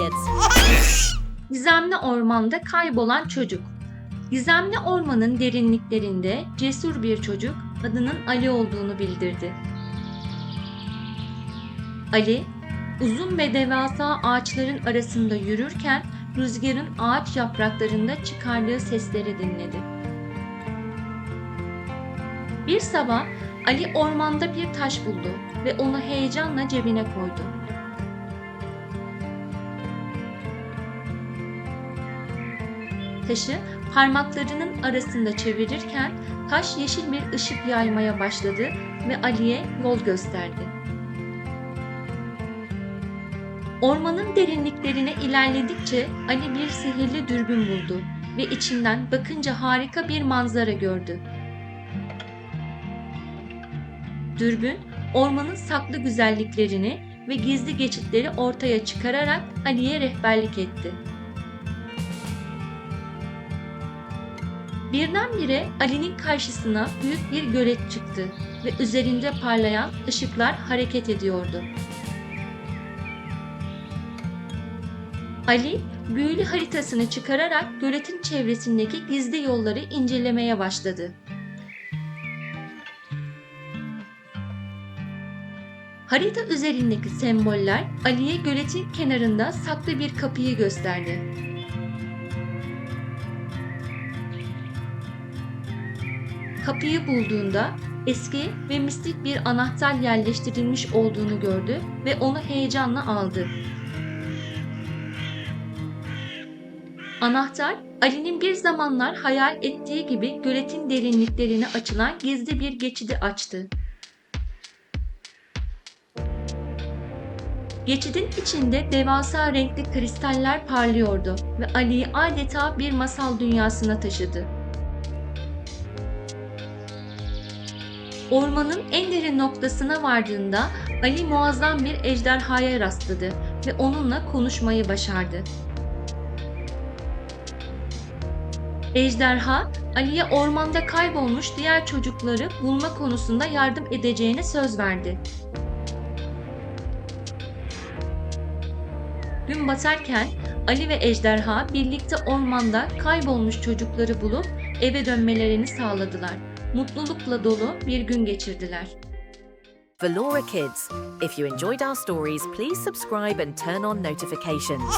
Kids. Gizemli ormanda kaybolan çocuk. Gizemli ormanın derinliklerinde cesur bir çocuk adının Ali olduğunu bildirdi. Ali, uzun ve devasa ağaçların arasında yürürken rüzgarın ağaç yapraklarında çıkardığı sesleri dinledi. Bir sabah Ali ormanda bir taş buldu ve onu heyecanla cebine koydu. Taşı parmaklarının arasında çevirirken taş yeşil bir ışık yaymaya başladı ve Ali'ye yol gösterdi. Ormanın derinliklerine ilerledikçe Ali bir sihirli dürbün buldu ve içinden bakınca harika bir manzara gördü. Dürbün, ormanın saklı güzelliklerini ve gizli geçitleri ortaya çıkararak Ali'ye rehberlik etti. Birdenbire Ali'nin karşısına büyük bir gölet çıktı ve üzerinde parlayan ışıklar hareket ediyordu. Ali, büyülü haritasını çıkararak göletin çevresindeki gizli yolları incelemeye başladı. Harita üzerindeki semboller Ali'ye göletin kenarında saklı bir kapıyı gösterdi. Kapıyı bulduğunda eski ve mistik bir anahtar yerleştirilmiş olduğunu gördü ve onu heyecanla aldı. Anahtar, Ali'nin bir zamanlar hayal ettiği gibi göletin derinliklerine açılan gizli bir geçidi açtı. Geçidin içinde devasa renkli kristaller parlıyordu ve Ali'yi adeta bir masal dünyasına taşıdı. Ormanın en derin noktasına vardığında Ali muazzam bir ejderhaya rastladı ve onunla konuşmayı başardı. Ejderha, Ali'ye ormanda kaybolmuş diğer çocukları bulma konusunda yardım edeceğine söz verdi. Gün batarken Ali ve Ejderha birlikte ormanda kaybolmuş çocukları bulup eve dönmelerini sağladılar. Mutlulukla dolu bir gün geçirdiler. Valora Kids. If you enjoyed our stories, please subscribe and turn on notifications.